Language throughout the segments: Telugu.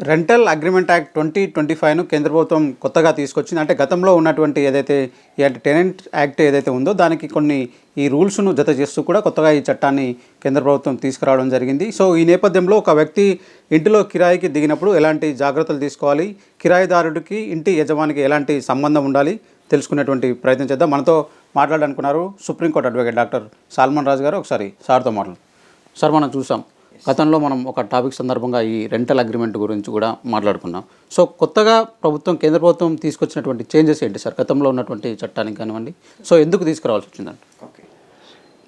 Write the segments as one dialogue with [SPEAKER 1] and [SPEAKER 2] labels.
[SPEAKER 1] Rental agreement act twenty twenty ఫైవ్ను కేంద్ర ప్రభుత్వం కొత్తగా తీసుకొచ్చింది. అంటే గతంలో ఉన్నటువంటి ఏదైతే ఈ టెనెంట్ యాక్ట్ ఏదైతే ఉందో దానికి కొన్ని ఈ రూల్స్ను జత చేస్తూ కూడా కొత్తగా ఈ చట్టాన్ని కేంద్ర ప్రభుత్వం తీసుకురావడం జరిగింది. సో ఈ నేపథ్యంలో ఒక వ్యక్తి ఇంటిలో కిరాయికి దిగినప్పుడు ఎలాంటి జాగ్రత్తలు తీసుకోవాలి? కిరాయిదారుడికి ఇంటి యజమానికి ఎలాంటి సంబంధం ఉండాలి? తెలుసుకునేటువంటి ప్రయత్నం చేద్దాం. మనతో మాట్లాడాలనుకున్నారు supreme court advocate doctor Solomon Raju garu. ఒకసారి సార్తో మాట్లాడు సార్ మనం చూసాం. గతంలో మనం ఒక టాపిక్ సందర్భంగా ఈ రెంటల్ అగ్రిమెంట్ గురించి కూడా మాట్లాడుకున్నాం. సో కొత్తగా ప్రభుత్వం కేంద్ర ప్రభుత్వం తీసుకొచ్చినటువంటి చేంజెస్ ఏంటి సార్? గతంలో ఉన్నటువంటి చట్టానికి కానివ్వండి. సో ఎందుకు తీసుకురావాల్సి వచ్చిందండి?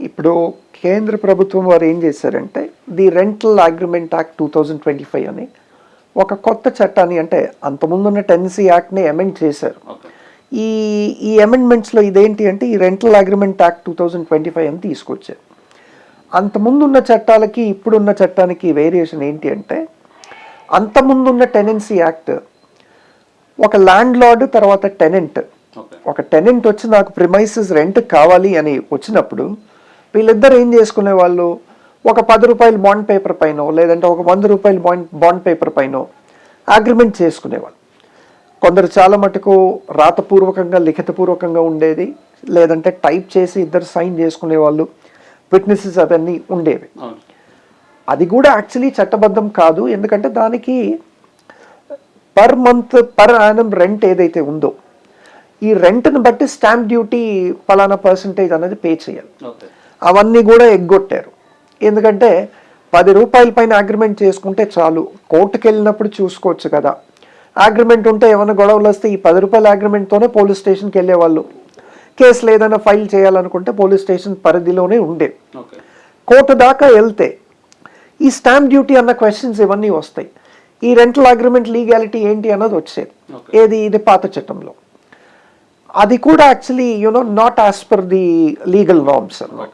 [SPEAKER 2] ఇప్పుడు కేంద్ర ప్రభుత్వం వారు ఏం చేశారంటే the rental agreement act two thousand twenty five అని ఒక కొత్త చట్టాన్ని అంటే అంతకుముందున్న టెన్సీ యాక్ట్ని అమెండ్ చేశారు. ఈ ఈ అమెండ్మెంట్స్లో ఇదేంటి అంటే ఈ rental agreement act two thousand twenty five అని తీసుకొచ్చారు. అంతకుముందున్న చట్టాలకి ఇప్పుడున్న చట్టానికి వేరియేషన్ ఏంటి అంటే అంతకుముందున్న టెనెన్సీ యాక్ట్ ఒక ల్యాండ్ లార్డ్ తర్వాత టెనెంట్. ఒక టెనెంట్ వచ్చి నాకు ప్రిమైసెస్ రెంట్ కావాలి అని వచ్చినప్పుడు వీళ్ళిద్దరు ఏం చేసుకునే వాళ్ళు? ఒక పది రూపాయల బాండ్ పేపర్ పైన లేదంటే ఒక వంద రూపాయల బాండ్ బాండ్ పేపర్ పైన అగ్రిమెంట్ చేసుకునేవాళ్ళు. కొందరు చాలా మటుకు రాతపూర్వకంగా లిఖితపూర్వకంగా ఉండేది లేదంటే టైప్ చేసి ఇద్దరు సైన్ చేసుకునే వాళ్ళు విట్నెసెస్ అవన్నీ ఉండేవి. అది కూడా యాక్చువల్లీ చట్టబద్ధం కాదు. ఎందుకంటే దానికి per month per annum rent ఏదైతే ఉందో ఈ రెంట్ని బట్టి స్టాంప్ డ్యూటీ ఫలానా పర్సంటేజ్ అనేది పే చేయాలి. అవన్నీ కూడా ఎగ్గొట్టారు. ఎందుకంటే పది రూపాయల పైన అగ్రిమెంట్ చేసుకుంటే చాలు. కోర్టుకు వెళ్ళినప్పుడు చూసుకోవచ్చు కదా. అగ్రిమెంట్ ఉంటే ఏమైనా గొడవలు వస్తే ఈ పది రూపాయల అగ్రిమెంట్తోనే పోలీస్ స్టేషన్కి వెళ్ళేవాళ్ళు. కేసులు ఏదైనా ఫైల్ చేయాలనుకుంటే పోలీస్ స్టేషన్ పరిధిలోనే ఉండే. కోర్టు దాకా వెళ్తే ఈ స్టాంప్ డ్యూటీ అన్న క్వశ్చన్స్ ఇవన్నీ వస్తాయి. ఈ రెంటల్ అగ్రిమెంట్ లీగాలిటీ ఏంటి అన్నది వచ్చేది. ఏది? ఇది పాత చట్టంలో. అది కూడా actually you know not as per the legal norms అన్నమాట.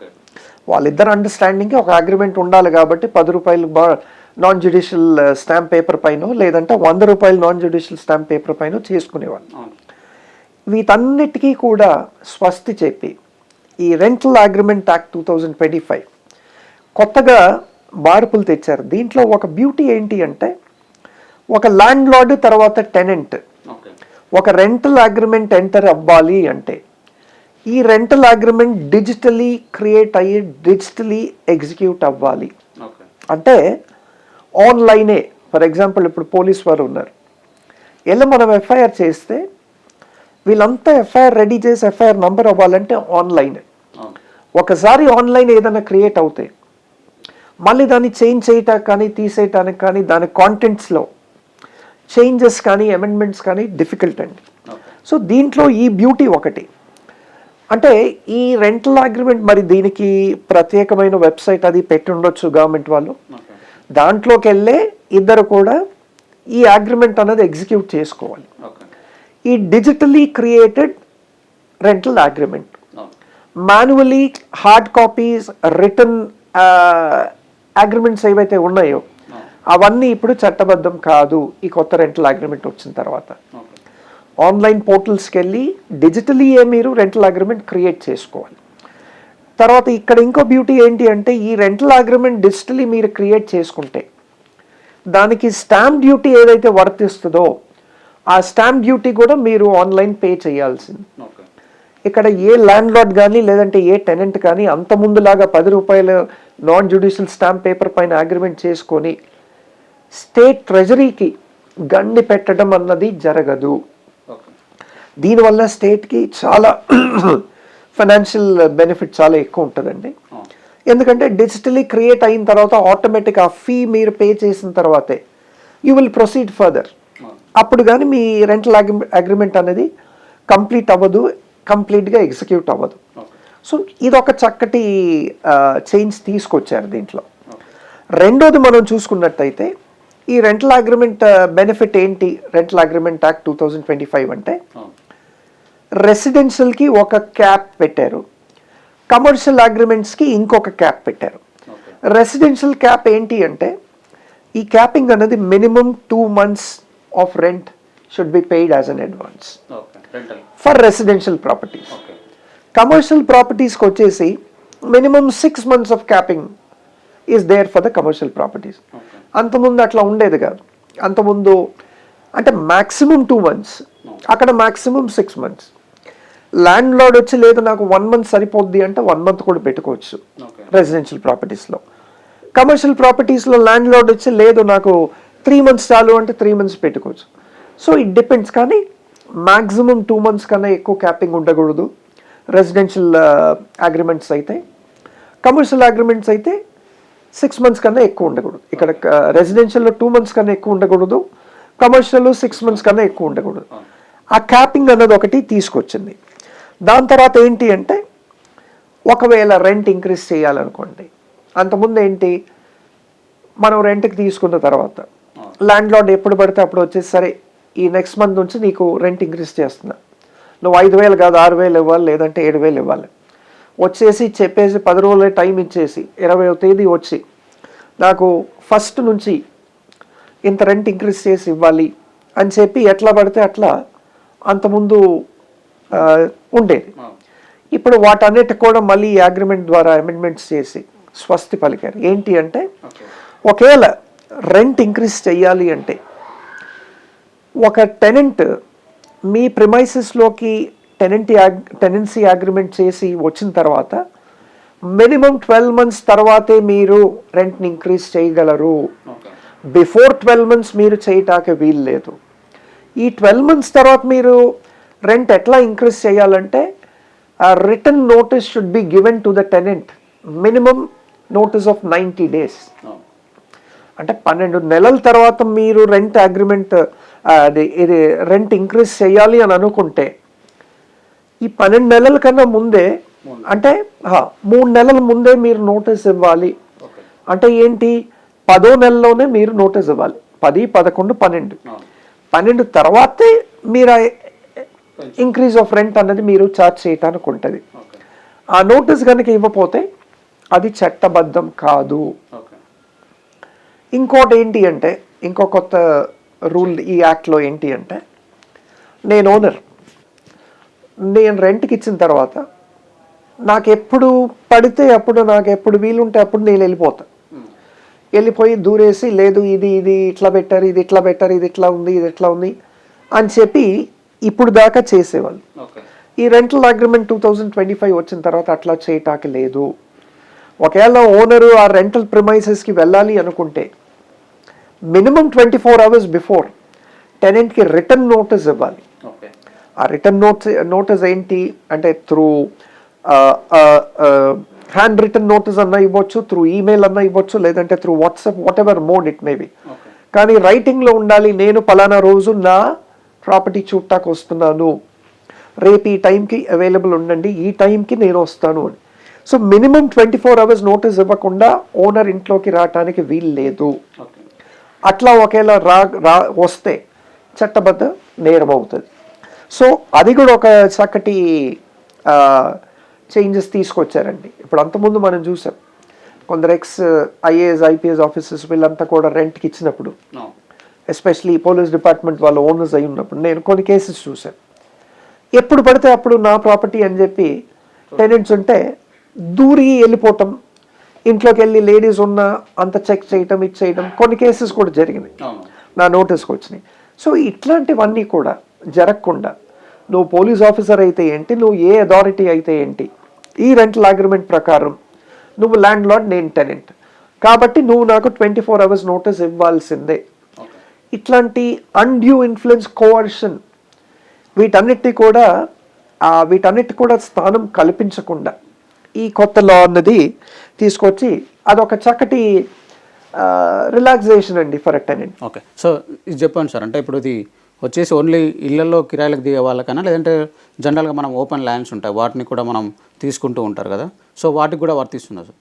[SPEAKER 2] వాళ్ళిద్దరు అండర్స్టాండింగ్కి ఒక అగ్రిమెంట్ ఉండాలి కాబట్టి పది రూపాయలు బా నాన్ జ్యుడిషియల్ స్టాంప్ పేపర్ పైన లేదంటే వంద రూపాయలు నాన్ జ్యుడిషియల్ స్టాంప్ పేపర్ పైన చేసుకునేవాళ్ళు. వీటన్నిటికీ కూడా స్వస్తి చెప్పి ఈ rental agreement act two thousand twenty five కొత్తగా మార్పులు తెచ్చారు. దీంట్లో ఒక బ్యూటీ ఏంటి అంటే ఒక ల్యాండ్ లార్డ్ తర్వాత టెనెంట్ ఒక రెంటల్ అగ్రిమెంట్ ఎంటర్ అవ్వాలి అంటే ఈ రెంటల్ అగ్రిమెంట్ డిజిటలీ క్రియేట్ అయ్యి డిజిటలీ ఎగ్జిక్యూట్ అవ్వాలి. అంటే ఆన్లైనే ఫర్ ఎగ్జాంపుల్ ఇప్పుడు పోలీస్ వారు ఉన్నారు. వెళ్ళి మనం ఎఫ్ఐఆర్ చేస్తే వీళ్ళంతా ఎఫ్ఐఆర్ రెడీ చేసి ఎఫ్ఐఆర్ నంబర్ అవ్వాలంటే ఆన్లైన్. ఒకసారి ఆన్లైన్ ఏదైనా క్రియేట్ అవుతాయి మళ్ళీ దాన్ని చేంజ్ చేయటానికి కానీ తీసేయటానికి కానీ దాని కాంటెంట్స్లో చేంజెస్ కానీ అమెండ్మెంట్స్ కానీ డిఫికల్ట్ అండి. సో దీంట్లో ఈ బ్యూటీ ఒకటి. అంటే ఈ రెంటల్ అగ్రిమెంట్ మరి దీనికి ప్రత్యేకమైన వెబ్సైట్ అది పెట్టి ఉండొచ్చు గవర్నమెంట్ వాళ్ళు. దాంట్లోకి వెళ్ళే ఇద్దరు కూడా ఈ అగ్రిమెంట్ అనేది ఎగ్జిక్యూట్ చేసుకోవాలి. ఈ digitally created rental agreement manually hard copies written agreements ఏవైతే ఉన్నాయో అవన్నీ ఇప్పుడు చట్టబద్ధం కాదు ఈ కొత్త రెంటల్ అగ్రిమెంట్ వచ్చిన తర్వాత. ఆన్లైన్ పోర్టల్స్కి వెళ్ళి డిజిటలీయే మీరు రెంటల్ అగ్రిమెంట్ క్రియేట్ చేసుకోవాలి. తర్వాత ఇక్కడ ఇంకో బ్యూటీ ఏంటి అంటే ఈ రెంటల్ అగ్రిమెంట్ డిజిటలీ మీరు క్రియేట్ చేసుకుంటే దానికి స్టాంప్ డ్యూటీ ఏదైతే వర్తిస్తుందో ఆ స్టాంప్ డ్యూటీ కూడా మీరు ఆన్లైన్ పే చేయాల్సింది. ఇక్కడ ఏ ల్యాండ్ లార్డ్ కానీ లేదంటే ఏ టెనెంట్ కానీ అంత ముందులాగా పది రూపాయల నాన్ జ్యుడిషియల్ స్టాంప్ పేపర్ పైన అగ్రిమెంట్ చేసుకొని స్టేట్ ట్రెజరీకి గండి పెట్టడం అన్నది జరగదు. దీనివల్ల స్టేట్కి చాలా ఫైనాన్షియల్ బెనిఫిట్ చాలా ఎక్కువ ఉంటుందండి. ఎందుకంటే డిజిటలీ క్రియేట్ అయిన తర్వాత ఆటోమేటిక్ ఆ ఫీ మీరు పే చేసిన తర్వాతే యూ విల్ ప్రొసీడ్ ఫర్దర్ అప్పుడు కానీ మీ రెంటల్ అగ్రిమెంట్ అనేది కంప్లీట్ అవ్వదు కంప్లీట్గా ఎగ్జిక్యూట్ అవ్వదు. సో ఇది ఒక చక్కటి చేంజ్ తీసుకొచ్చారు దీంట్లో. రెండోది మనం చూసుకున్నట్టయితే ఈ రెంటల్ అగ్రిమెంట్ బెనిఫిట్ ఏంటి? Rental agreement act two thousand twenty five అంటే రెసిడెన్షియల్కి ఒక క్యాప్ పెట్టారు. కమర్షియల్ అగ్రిమెంట్స్కి ఇంకొక క్యాప్ పెట్టారు. రెసిడెన్షియల్ క్యాప్ ఏంటి అంటే ఈ క్యాపింగ్ అనేది minimum two months of rent should be paid as an advance for residential properties commercial ప్రాపర్టీస్కి వచ్చేసి minimum six months of capping is there for the commercial properties అంతకుముందు అట్లా ఉండేది కాదు. అంతకుముందు అంటే మ్యాక్సిమం టూ మంత్స్ అక్కడ maximum six months landlord వచ్చి లేదు నాకు వన్ మంత్ సరిపోద్ది అంటే వన్ మంత్ కూడా పెట్టుకోవచ్చు. రెసిడెన్షియల్ ప్రాపర్టీస్లో కమర్షియల్ ప్రాపర్టీస్లో ల్యాండ్ లార్డ్ వచ్చి లేదు నాకు త్రీ మంత్స్ చాలు అంటే త్రీ మంత్స్ పెట్టుకోవచ్చు. సో ఇట్ డిపెండ్స్ కానీ మ్యాక్సిమం టూ మంత్స్ కన్నా ఎక్కువ క్యాపింగ్ ఉండకూడదు. రెసిడెన్షియల్ అగ్రిమెంట్స్ అయితే. కమర్షియల్ అగ్రిమెంట్స్ అయితే సిక్స్ మంత్స్ కన్నా ఎక్కువ ఉండకూడదు. ఇక్కడ రెసిడెన్షియల్లో టూ మంత్స్ కన్నా ఎక్కువ ఉండకూడదు. కమర్షియల్ సిక్స్ మంత్స్ కన్నా ఎక్కువ ఉండకూడదు. ఆ. క్యాపింగ్ అన్నది ఒకటి తీసుకొచ్చింది. దాని తర్వాత ఏంటి అంటే ఒకవేళ రెంట్ ఇంక్రీజ్ చేయాలనుకోండి. అంతకుముందు ఏంటి? మనం రెంట్కి తీసుకున్న తర్వాత ల్యాండ్ లార్డ్ ఎప్పుడు పడితే అప్పుడు వచ్చేసి సరే ఈ నెక్స్ట్ మంత్ నుంచి నీకు రెంట్ ఇంక్రీజ్ చేస్తున్నా. నువ్వు ఐదు వేలు కాదు ఆరు వేలు ఇవ్వాలి లేదంటే ఏడు వేలు ఇవ్వాలి. వచ్చేసి చెప్పేసి పది రోజులే టైం ఇచ్చేసి ఇరవయో తేదీ వచ్చి నాకు ఫస్ట్ నుంచి ఇంత రెంట్ ఇంక్రీజ్ చేసి ఇవ్వాలి అని చెప్పి ఎట్లా పడితే అట్లా అంతకుముందు ఉండేది. ఇప్పుడు వాటన్నిటి కూడా మళ్ళీ అగ్రిమెంట్ ద్వారా అమెండ్మెంట్స్ చేసి స్వస్తి పలికారు. ఏంటి అంటే ఒకవేళ రెంట్ ఇంక్రీజ్ చేయాలి అంటే ఒక టెనెంట్ మీ ప్రిమైసెస్లోకి టెనెంటీ టెనెన్సీ అగ్రిమెంట్ చేసి వచ్చిన తర్వాత మినిమం ట్వెల్వ్ మంత్స్ తర్వాతే మీరు రెంట్ని ఇంక్రీజ్ చేయగలరు. బిఫోర్ ట్వెల్వ్ మంత్స్ మీరు చేయటానికి వీలు లేదు. ఈ ట్వెల్వ్ మంత్స్ తర్వాత మీరు రెంట్ ఎట్లా ఇంక్రీజ్ చేయాలంటే written notice should be given to the tenant minimum notice of ninety days అంటే పన్నెండు నెలల తర్వాత మీరు రెంట్ అగ్రిమెంట్ అది ఇది రెంట్ ఇంక్రీజ్ చేయాలి అని అనుకుంటే ఈ పన్నెండు నెలల కన్నా ముందే అంటే మూడు నెలల ముందే మీరు నోటీస్ ఇవ్వాలి. అంటే ఏంటి? పదో నెలలోనే మీరు నోటీస్ ఇవ్వాలి. పది పదకొండు పన్నెండు. పన్నెండు తర్వాతే మీరు ఇంక్రీజ్ ఆఫ్ రెంట్ అన్నది మీరు చార్జ్ చేయటానికి ఉంటుంది. ఆ నోటీస్ కనుక ఇవ్వకపోతే అది చట్టబద్ధం కాదు. ఇంకోటి ఏంటి అంటే ఇంకో కొత్త రూల్ ఈ యాక్ట్లో ఏంటి అంటే నేను ఓనర్. నేను రెంట్కి ఇచ్చిన తర్వాత నాకు ఎప్పుడు పడితే అప్పుడు నాకు ఎప్పుడు వీలుంటే అప్పుడు నేను వెళ్ళిపోతా. వెళ్ళిపోయి దూరేసి లేదు ఇది ఇది ఇట్లా పెట్టారు ఇది ఇట్లా పెట్టారు ఇది ఇట్లా ఉంది ఇది ఇట్లా ఉంది అని చెప్పి ఇప్పుడు దాకా చేసేవాళ్ళు. ఈ rental agreement two thousand twenty five వచ్చిన తర్వాత అట్లా చేయటానికి లేదు. ఒకవేళ ఓనరు ఆ రెంటల్ ప్రిమైసెస్కి వెళ్ళాలి అనుకుంటే minimum twenty four hours before టెనెంట్కి written notice ఇవ్వాలి. ఆ రిటర్న్ నోట్స్ నోటీస్ ఏంటి అంటే త్రూ హ్యాండ్ రిటర్న్ నోటీస్ అన్న ఇవ్వచ్చు త్రూ ఈమెయిల్ అన్న ఇవ్వచ్చు లేదంటే through WhatsApp whatever mode it may be కానీ రైటింగ్లో ఉండాలి నేను పలానా రోజు నా ప్రాపర్టీ చూడటానికి వస్తున్నాను. రేపు ఈ టైంకి అవైలబుల్ ఉండండి ఈ టైంకి నేను వస్తాను అని. So minimum twenty four hours notice ఇవ్వకుండా ఓనర్ ఇంట్లోకి రావటానికి వీలు లేదు. అట్లా ఒకేలా రా రా వస్తే చట్టబద్ధ నేరం అవుతుంది సో అది కూడా ఒక చక్కటి చేంజెస్ తీసుకొచ్చారండి. ఇప్పుడు అంతకుముందు మనం చూసాం. కొందరు ఎక్స్ ఐఏఎస్ ఐపీఎస్ ఆఫీసర్స్ వీళ్ళంతా కూడా రెంట్కి ఇచ్చినప్పుడు ఎస్పెషలీ పోలీస్ డిపార్ట్మెంట్ వాళ్ళ ఓనర్స్ అయి ఉన్నప్పుడు నేను కొన్ని కేసెస్ చూశాను ఎప్పుడు పడితే అప్పుడు నా ప్రాపర్టీ అని చెప్పి టెనెంట్స్ ఉంటే దూరి వెళ్ళిపోవటం ఇంట్లోకి వెళ్ళి లేడీస్ ఉన్న అంత చెక్ చేయటం ఇది చేయటం కొన్ని కేసెస్ కూడా జరిగినాయి. నా నోటీస్కి వచ్చినాయి. సో ఇట్లాంటివన్నీ కూడా జరగకుండా నువ్వు పోలీస్ ఆఫీసర్ అయితే ఏంటి నువ్వు ఏ అథారిటీ అయితే ఏంటి ఈ రెంటల్ అగ్రిమెంట్ ప్రకారం నువ్వు ల్యాండ్ లార్డ్ నేను టెనెంట్. కాబట్టి నువ్వు నాకు ట్వంటీ ఫోర్ అవర్స్ నోటీస్ ఇవ్వాల్సిందే. ఇట్లాంటి అన్డ్యూ ఇన్ఫ్లుయెన్స్ కోవర్షన్ వీటన్నిటి కూడా వీటన్నిటి కూడా స్థానం కల్పించకుండా ఈ కొత్త లా అన్నది తీసుకొచ్చి అదొక చక్కటి రిలాక్సేషన్ అండి for a tenant
[SPEAKER 1] okay. So ఇది చెప్పండి సార్. అంటే ఇప్పుడు ఇది వచ్చేసి ఓన్లీ ఇళ్ళలో కిరాయిలకు దిగే వాళ్ళకన్నా లేదంటే జనరల్గా మనం ఓపెన్ ల్యాండ్స్ ఉంటాయి. వాటిని కూడా మనం తీసుకుంటూ ఉంటారు కదా. సో వాటికి కూడా వర్తిస్తుంది సార్?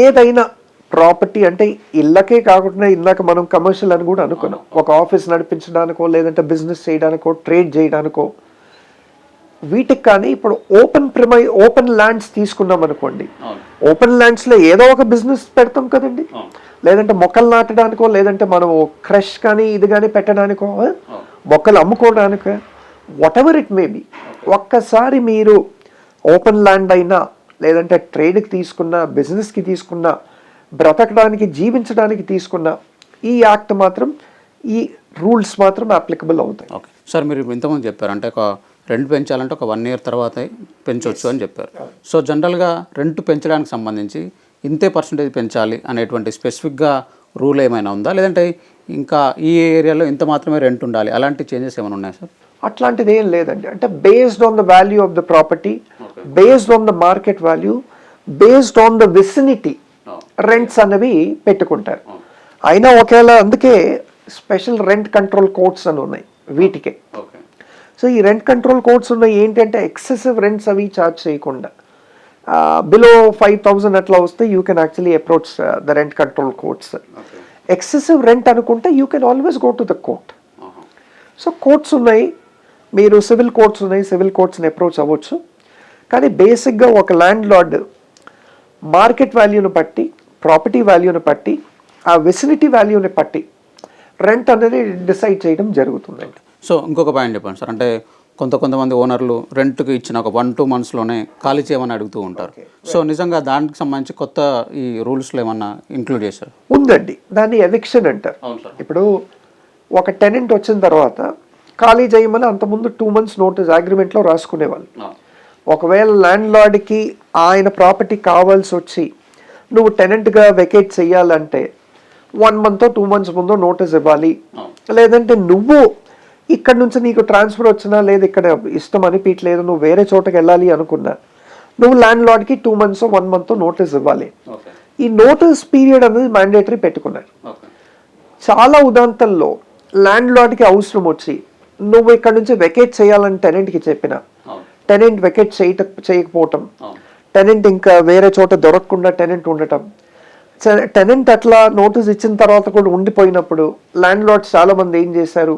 [SPEAKER 2] ఏదైనా ప్రాపర్టీ అంటే ఇళ్ళకే కాకుండా ఇందాక మనం కమర్షియల్ అని కూడా అనుకున్నాం. ఒక ఆఫీస్ నడిపించడానికో లేదంటే బిజినెస్ చేయడానికో ట్రేడ్ చేయడానికో వీటికి కానీ ఇప్పుడు ఓపెన్ ప్రిమై ఓపెన్ ల్యాండ్స్ తీసుకున్నాం అనుకోండి. ఓపెన్ ల్యాండ్స్లో ఏదో ఒక బిజినెస్ పెడతాం కదండి. లేదంటే మొక్కలు నాటడానికో లేదంటే మనం క్రష్ కానీ ఇది కానీ పెట్టడానికో మొక్కలు అమ్ముకోవడానికో whatever it may be ఒక్కసారి మీరు ఓపెన్ ల్యాండ్ అయినా లేదంటే ట్రేడ్కి తీసుకున్న బిజినెస్కి తీసుకున్న బ్రతకడానికి జీవించడానికి తీసుకున్న ఈ యాక్ట్ మాత్రం ఈ రూల్స్ మాత్రం అప్లికబుల్ అవుతాయి.
[SPEAKER 1] ఓకే. సార్ మీరు ఇంతకుముందు చెప్పారు అంటే ఒక రెంట్ పెంచాలంటే ఒక వన్ ఇయర్ తర్వాత పెంచవచ్చు అని చెప్పారు. సో జనరల్గా రెంట్ పెంచడానికి సంబంధించి ఇంతే పర్సంటేజ్ పెంచాలి అనేటువంటి స్పెసిఫిక్గా రూల్ ఏమైనా ఉందా? లేదంటే ఇంకా ఈ ఏరియాలో ఇంత మాత్రమే రెంట్ ఉండాలి? అలాంటి చేంజెస్ ఏమైనా ఉన్నాయా సార్?
[SPEAKER 2] అట్లాంటిది ఏం లేదండి. అంటే based on the value of the property based on the market value based on the vicinity rents అనేవి పెట్టుకుంటారు. అయినా ఒకవేళ అందుకే స్పెషల్ రెంట్ కంట్రోల్ కోడ్స్ అని ఉన్నాయి వీటికే. సో ఈ రెంట్ కంట్రోల్ కోడ్స్ ఉన్నాయి. ఏంటంటే ఎక్సెసివ్ రెంట్స్ అవి చార్జ్ చేయకుండా. బిలో ఫైవ్ థౌజండ్ అట్లా వస్తే you can actually approach the rent control
[SPEAKER 1] okay
[SPEAKER 2] excessive rent అనుకుంటే you can always go to the court so courts ఉన్నాయి. మీరు సివిల్ కోర్ట్స్ ఉన్నాయి. సివిల్ కోర్ట్స్ని అప్రోచ్ అవ్వచ్చు. కానీ బేసిక్గా ఒక ల్యాండ్ లార్డ్ మార్కెట్ వాల్యూని బట్టి ప్రాపర్టీ వాల్యూని బట్టి ఆ వెసినిటీ వాల్యూని బట్టి రెంట్ అనేది డిసైడ్ చేయడం జరుగుతుందండి.
[SPEAKER 1] సో ఇంకొక పాయింట్ చెప్పండి సార్. అంటే కొంత కొంతమంది ఓనర్లు రెంట్కి ఇచ్చిన ఒక వన్ టూ మంత్స్లోనే ఖాళీ చేయమని అడుగుతూ ఉంటారు. సో నిజంగా దానికి సంబంధించి కొత్త ఈ రూల్స్లో ఏమన్నా ఇంక్లూడ్ చేశారు?
[SPEAKER 2] ఉందండి. దాన్ని ఎవిక్షన్ అంటారు. ఇప్పుడు ఒక టెనెంట్ వచ్చిన తర్వాత ఖాళీ చేయమని అంతకుముందు టూ మంత్స్ నోటీస్ అగ్రిమెంట్లో రాసుకునేవాళ్ళు. ఒకవేళ ల్యాండ్ లార్డ్కి ఆయన ప్రాపర్టీ కావాల్సి వచ్చి నువ్వు టెనెంట్గా వెకేట్ చేయాలంటే వన్ మంత్ టూ మంత్స్ ముందు నోటీస్ ఇవ్వాలి. లేదంటే నువ్వు ఇక్కడ నుంచి నీకు ట్రాన్స్ఫర్ వచ్చినా లేదు ఇక్కడ ఇష్టం అనిపించలేదు నువ్వు వేరే చోటకి వెళ్ళాలి అనుకున్నా నువ్వు ల్యాండ్ లార్డ్కి two months one month notice ఇవ్వాలి. ఈ నోటీస్ పీరియడ్ అనేది మ్యాండేటరీ పెట్టుకున్నారు. చాలా ఉదాంతంలో ల్యాండ్ లార్డ్కి అవసరం వచ్చి నువ్వు ఇక్కడ నుంచి వెకేట్ చేయాలని టెనెంట్కి చెప్పిన టెనెంట్ వెకేట్ చేయట చేయకపోవటం టెనెంట్ ఇంకా వేరే చోట దొరకకుండా టెనెంట్ ఉండటం టెనెంట్ అట్లా నోటీస్ ఇచ్చిన తర్వాత కూడా ఉండిపోయినప్పుడు ల్యాండ్ లార్డ్స్ చాలా మంది ఏం చేశారు?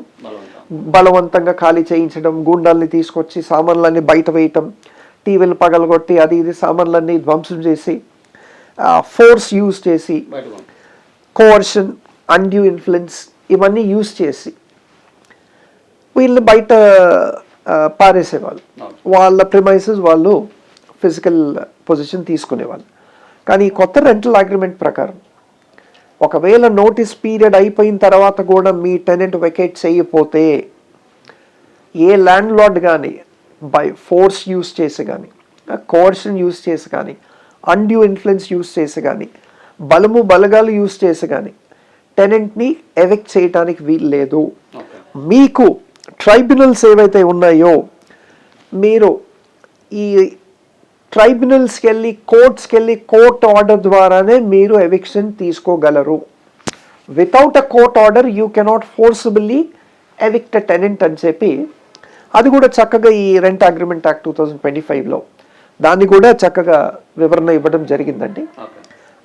[SPEAKER 2] బలవంతంగా ఖాళీ చేయించడం గూండాల్ని తీసుకొచ్చి సామాన్లన్నీ బయట వేయటం టీవీలు పగలగొట్టి అది ఇది సామాన్లన్నీ ధ్వంసం చేసి ఫోర్స్ యూజ్ చేసి కోవర్షన్ అన్డ్యూ ఇన్ఫ్లుయెన్స్ ఇవన్నీ యూజ్ చేసి వీళ్ళని బయట పారేసేవాళ్ళు. వాళ్ళ ప్రిమైసెస్ వాళ్ళు ఫిజికల్ పొజిషన్ తీసుకునేవాళ్ళు. కానీ కొత్త రెంటల్ అగ్రిమెంట్ ప్రకారం ఒకవేళ నోటీస్ పీరియడ్ అయిపోయిన తర్వాత కూడా మీ టెనెంట్ వెకేట్ చేయకపోతే ఏ ల్యాండ్ లార్డ్ కానీ బై ఫోర్స్ యూస్ చేసి కానీ కోర్షన్ యూస్ చేసి కానీ అన్డ్యూ ఇన్ఫ్లుయెన్స్ యూస్ చేసి కానీ బలము బలగాలు యూస్ చేసి కానీ టెనెంట్ని ఎవిక్ట్ చేయడానికి వీలు లేదు. మీకు ట్రైబ్యునల్స్ ఏవైతే ఉన్నాయో మీరు ఈ ట్రైబ్యునల్స్కి వెళ్ళి కోర్ట్స్కి వెళ్ళి కోర్ట్ ఆర్డర్ ద్వారానే మీరు eviction తీసుకోగలరు. Without a court order you cannot forcibly evict tenant అని చెప్పి అది కూడా చక్కగా ఈ rent agreement act two thousand twenty ఫైవ్లో దాన్ని కూడా చక్కగా వివరణ ఇవ్వడం జరిగిందండి.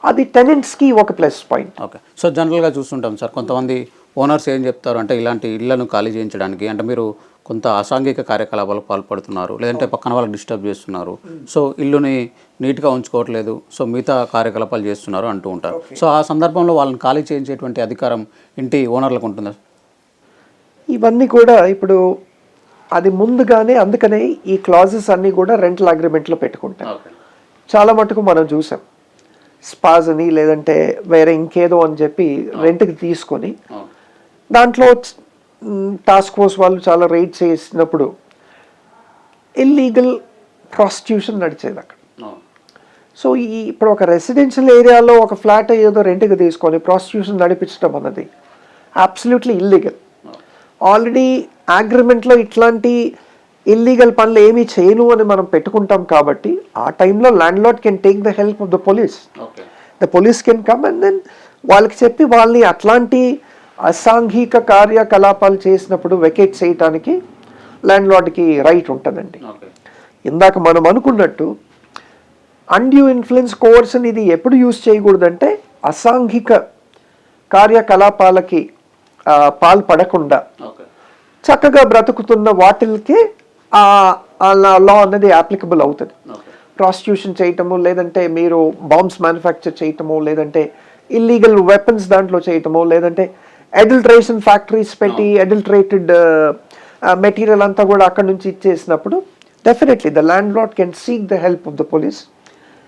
[SPEAKER 2] అది టెనెంట్స్కి ఒక ప్లస్ పాయింట్.
[SPEAKER 1] ఓకే. సో జనరల్గా చూస్తుంటాం సార్ కొంతమంది ఓనర్స్ ఏం చెప్తారు అంటే ఇలాంటి ఇళ్ళను ఖాళీ చేయించడానికి అంటే మీరు కొంత అసాంఘిక కార్యకలాపాలకు పాల్పడుతున్నారు లేదంటే పక్కన వాళ్ళకి డిస్టర్బ్ చేస్తున్నారు. సో ఇల్లుని నీట్గా ఉంచుకోవట్లేదు సో మిగతా కార్యకలాపాలు చేస్తున్నారు అంటూ ఉంటారు. సో ఆ సందర్భంలో వాళ్ళని ఖాళీ చేయించేటువంటి అధికారం ఇంటి ఓనర్లకు ఉంటుందా?
[SPEAKER 2] ఇవన్నీ కూడా ఇప్పుడు అది ముందుగానే అందుకనే ఈ క్లాజెస్ అన్నీ కూడా రెంటల్ అగ్రిమెంట్లో పెట్టుకుంటాం చాలా మటుకు మనం చూసాం. స్పాజ్ అని లేదంటే వేరే ఇంకేదో అని చెప్పి రెంట్కి తీసుకొని దాంట్లో టాస్క్ ఫోర్స్ వాళ్ళు చాలా రైడ్ చేసినప్పుడు ఇల్లీగల్ ప్రాస్టిట్యూషన్ నడిచేది అక్కడ. సో ఈ ఇప్పుడు ఒక రెసిడెన్షియల్ ఏరియాలో ఒక ఫ్లాట్ ఏదో రెంట్కి తీసుకొని ప్రాస్టిట్యూషన్ నడిపించడం అన్నది అబ్సల్యూట్లీ ఇల్లీగల్ ఆల్రెడీ అగ్రిమెంట్లో ఇట్లాంటి ఇల్లీగల్ పనులు ఏమీ చేయను అని మనం పెట్టుకుంటాం కాబట్టి ఆ టైంలో landlord can take the help of the police the police can come and then వాళ్ళకి చెప్పి వాళ్ళని అట్లాంటి అసాంఘిక కార్యకలాపాలు చేసినప్పుడు వెకేట్ చేయటానికి ల్యాండ్ లార్డ్కి రైట్ ఉంటుందండి ఇందాక మనం అనుకున్నట్టు అన్డ్యూ ఇన్ఫ్లుయెన్స్ కోర్సన్ ఇది ఎప్పుడు యూజ్ చేయకూడదంటే అసాంఘిక కార్యకలాపాలకి పాల్పడకుండా చక్కగా బ్రతుకుతున్న వాటిల్కి ఆ లా అనేది అప్లికబుల్ అవుతుంది. ప్రాస్టిట్యూషన్ చేయటము లేదంటే మీరు బాంబ్స్ మ్యానుఫ్యాక్చర్ చేయటము లేదంటే ఇల్లీగల్ వెపన్స్ దాంట్లో చేయటము లేదంటే అడల్ట్రేషన్ ఫ్యాక్టరీస్ పెట్టి అడల్ట్రేటెడ్ మెటీరియల్ అంతా కూడా అక్కడ నుంచి ఇచ్చేసినప్పుడు definitely the landlord can seek the help of the police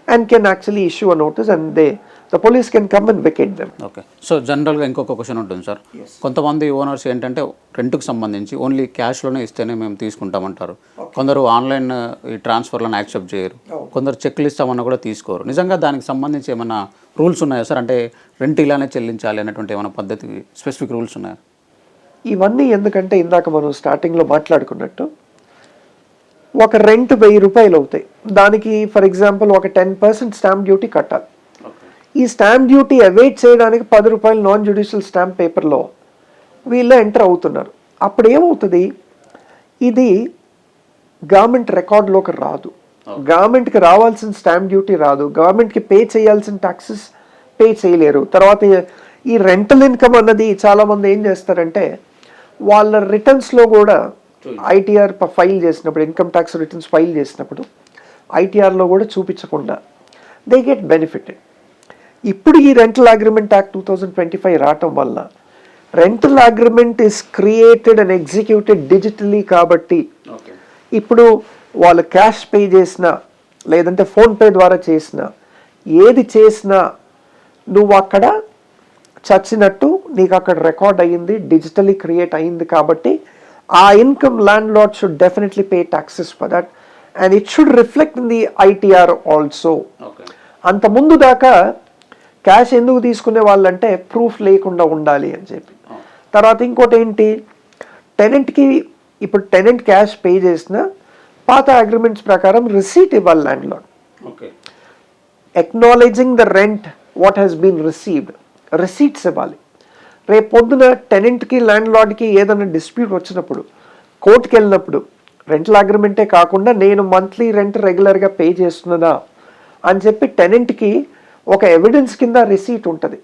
[SPEAKER 2] and can actually issue a notice and they the police can come and vacate them
[SPEAKER 1] okay so జనరల్గా ఇంకొక క్వశ్చన్ ఉంటుంది సార్ కొంతమంది ఓనర్స్ ఏంటంటే రెంట్కి సంబంధించి ఓన్లీ క్యాష్లోనే ఇస్తేనే మేము తీసుకుంటామంటారు. కొందరు ఆన్లైన్ ఈ ట్రాన్స్ఫర్లను యాక్సెప్ట్ చేయరు. కొందరు చెక్లు ఇస్తామన్నా కూడా తీసుకోరు. నిజంగా దానికి సంబంధించి ఏమైనా రూల్స్ ఉన్నాయా సార్ అంటే రెంట్ ఇలానే చెల్లించాలి అనేటువంటి ఏమైనా పద్ధతి స్పెసిఫిక్ రూల్స్ ఉన్నాయా?
[SPEAKER 2] ఇవన్నీ ఎందుకంటే ఇందాక మనం స్టార్టింగ్లో మాట్లాడుకున్నట్టు ఒక రెంట్ వెయ్యి రూపాయలు అవుతాయి దానికి ఫర్ ఎగ్జాంపుల్ ఒక టెన్ పర్సెంట్ స్టాంప్ డ్యూటీ కట్టాలి. ఈ స్టాంప్ డ్యూటీ అవైట్ చేయడానికి పది రూపాయలు నాన్ జ్యుడిషియల్ స్టాంప్ పేపర్లో వీళ్ళు ఎంటర్ అవుతున్నారు. అప్పుడు ఏమవుతుంది? ఇది గవర్నమెంట్ రికార్డులోకి రాదు. గవర్నమెంట్కి రావాల్సిన స్టాంప్ డ్యూటీ రాదు. గవర్నమెంట్కి పే చేయాల్సిన ట్యాక్సెస్ పే చేయలేరు. తర్వాత ఈ- రెంటల్ ఇన్కమ్ అన్నది చాలామంది ఏం చేస్తారంటే వాళ్ళ రిటర్న్స్లో కూడా ఐటీఆర్ ఫైల్ చేసినప్పుడు ఇన్కమ్ ట్యాక్స్ రిటర్న్స్ ఫైల్ చేసినప్పుడు ఐటీఆర్లో కూడా చూపించకుండా దే గెట్ బెనిఫిటెడ్ ఇప్పుడు ఈ rental agreement act two thousand twenty five రావటం వల్ల rental agreement is created and executed digitally కాబట్టి ఇప్పుడు వాళ్ళు క్యాష్ పే చేసినా లేదంటే ఫోన్పే ద్వారా చేసినా ఏది చేసినా నువ్వు అక్కడ చచ్చినట్టు నీకు అక్కడ రికార్డ్ అయ్యింది డిజిటలీ క్రియేట్ అయ్యింది కాబట్టి ఆ income landlord should definitely pay taxes for that and it should reflect in the ITR also అంత ముందు దాకా క్యాష్ ఎందుకు తీసుకునే వాళ్ళంటే ప్రూఫ్ లేకుండా ఉండాలి అని చెప్పి. తర్వాత ఇంకోటి ఏంటి? టెనెంట్కి ఇప్పుడు టెనెంట్ క్యాష్ పే చేసిన పాత అగ్రిమెంట్స్ ప్రకారం రిసీట్ ఇవ్వాలి land
[SPEAKER 1] okay.
[SPEAKER 2] Acknowledging the rent what has been received receipts ఇవ్వాలి. రేపు పొద్దున టెనెంట్కి ల్యాండ్ లార్డ్కి ఏదైనా డిస్ప్యూట్ వచ్చినప్పుడు కోర్టుకి వెళ్ళినప్పుడు రెంటల్ అగ్రిమెంటే కాకుండా నేను మంత్లీ రెంట్ రెగ్యులర్గా పే చేస్తున్నానా అని చెప్పి టెనెంట్కి ఒక ఎవిడెన్స్ కింద రిసీట్ ఉంటుంది.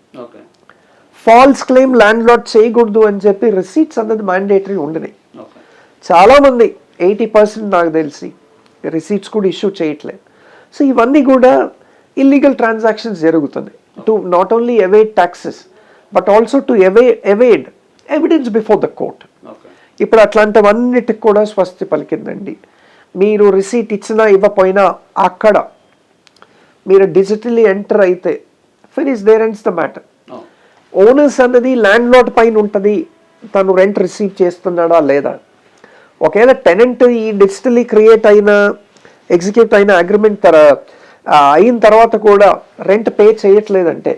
[SPEAKER 2] ఫాల్స్ క్లెయిమ్ ల్యాండ్ లార్డ్ చేయకూడదు అని చెప్పి రిసీట్స్ అన్నది మ్యాండేటరీ ఉండని. చాలామంది ఎయిటీ పర్సెంట్ నాకు తెలిసి రిసీట్స్ కూడా ఇష్యూ చేయట్లేదు సో ఇవన్నీ కూడా ఇల్లీగల్ ట్రాన్సాక్షన్స్ జరుగుతున్నాయి. To not only avoid taxes but also to avoid avoid evidence before the court ఇప్పుడు అట్లాంటివన్నిటికి కూడా స్వస్తి పలికిందండి. మీరు రిసీట్ ఇచ్చినా ఇవ్వపోయినా అక్కడ మీరు డిజిటలీ ఎంటర్ అయితే finish there ends the matter owners అన్నది ల్యాండ్ లాట్ పైన ఉంటుంది తను రెంట్ రిసీవ్ చేస్తున్నాడా లేదా? ఒకవేళ టెనెంట్ ఈ డిజిటలీ క్రియేట్ అయిన ఎగ్జిక్యూట్ అయిన అగ్రిమెంట్ తర అయిన తర్వాత కూడా rent pay చేయట్లేదంటే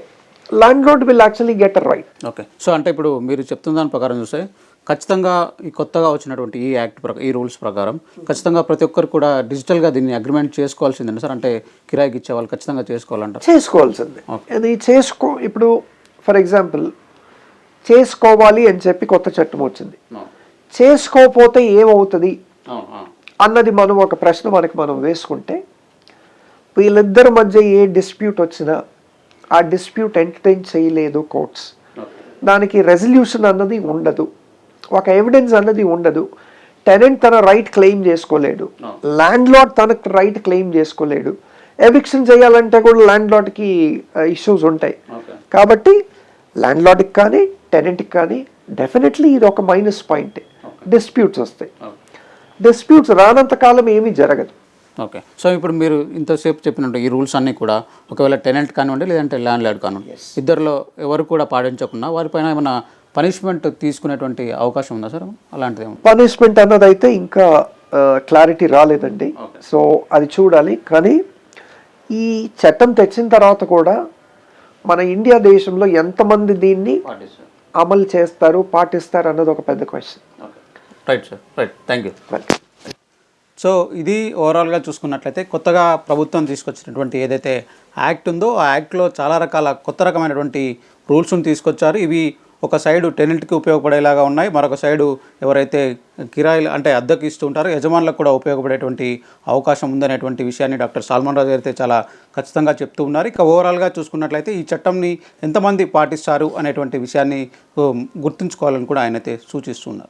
[SPEAKER 2] landlord will actually get right
[SPEAKER 1] okay so అంటే ఇప్పుడు మీరు చెప్తున్న దాని ప్రకారం చూస్తే ఖచ్చితంగా ఈ కొత్తగా వచ్చినటువంటి ఈ యాక్ట్ ప్రకారం ఈ రూల్స్ ప్రకారం ఖచ్చితంగా ప్రతి ఒక్కరు కూడా డిజిటల్గా దీన్ని అగ్రిమెంట్ చేసుకోవాల్సిందే సార్. అంటే కిరాయికి ఇచ్చే వాళ్ళు ఖచ్చితంగా చేసుకోవాలంటారు.
[SPEAKER 2] చేసుకోవాల్సిందే. అది చేసుకో ఇప్పుడు ఫర్ ఎగ్జాంపుల్ చేసుకోవాలి అని చెప్పి కొత్త చట్టం వచ్చింది. చేసుకోకపోతే ఏమవుతుంది? అన్నది మనం ఒక ప్రశ్న మనకి మనం వేసుకుంటే వీళ్ళిద్దరి మధ్య ఏ డిస్ప్యూట్ వచ్చినా ఆ డిస్ప్యూట్ ఎంటర్టైన్ చేయలేదు కోర్ట్స్. దానికి రెజల్యూషన్ అన్నది ఉండదు. ఒక ఎవిడెన్స్ అన్నది ఉండదు. టెనెంట్ తన రైట్ క్లెయిమ్ చేసుకోలేడు. ల్యాండ్ లాడ్ తనకు రైట్ క్లెయిమ్ చేసుకోలేడు. ఎవిక్షన్ చేయాలంటే కూడా ల్యాండ్ లాడ్కి ఇష్యూస్ ఉంటాయి. కాబట్టి ల్యాండ్ లాడ్కి కానీ టెనెంట్కి కానీ డెఫినెట్లీ ఇది ఒక మైనస్ పాయింట్. డిస్ప్యూట్స్ వస్తాయి. డిస్ప్యూట్స్ రానంత కాలం ఏమీ జరగదు.
[SPEAKER 1] ఓకే. సో ఇప్పుడు మీరు ఇంతసేపు చెప్పినట్టు ఈ రూల్స్ అన్నీ కూడా ఒకవేళ టెనెంట్ కానివ్వండి లేదంటే ల్యాండ్ లార్డ్ కానివ్వండి ఇద్దరిలో ఎవరు కూడా పాటించకుండా వారిపైన ఏమైనా పనిష్మెంట్ తీసుకునేటువంటి అవకాశం ఉందా సార్? అలాంటిది
[SPEAKER 2] పనిష్మెంట్ అన్నది అయితే ఇంకా క్లారిటీ రాలేదండి. సో అది చూడాలి. కానీ ఈ చట్టం తెచ్చిన తర్వాత కూడా మన ఇండియా దేశంలో ఎంతమంది దీన్ని అమలు చేస్తారు పాటిస్తారు అన్నది ఒక పెద్ద question
[SPEAKER 1] right sir. Right. Thank you so ఇది ఓవరాల్గా చూసుకున్నట్లయితే కొత్తగా ప్రభుత్వం తీసుకొచ్చినటువంటి ఏదైతే యాక్ట్ ఉందో ఆ యాక్ట్లో చాలా రకాల కొత్త రకమైనటువంటి రూల్స్ను తీసుకొచ్చారు. ఇవి ఒక సైడు టెనెంట్కి ఉపయోగపడేలాగా ఉన్నాయి. మరొక సైడు ఎవరైతే కిరాయిలు అంటే అద్దెకి ఇస్తూ ఉంటారో యజమానులకు కూడా ఉపయోగపడేటువంటి అవకాశం ఉందనేటువంటి విషయాన్ని డాక్టర్ సాల్మాన్ రాజు అయితే చాలా ఖచ్చితంగా చెప్తూ ఉన్నారు. ఇక ఓవరాల్గా చూసుకున్నట్లయితే ఈ చట్టంని ఎంతమంది పాటిస్తారు అనేటువంటి విషయాన్ని గుర్తుంచుకోవాలని కూడా ఆయన అయితే సూచిస్తున్నారు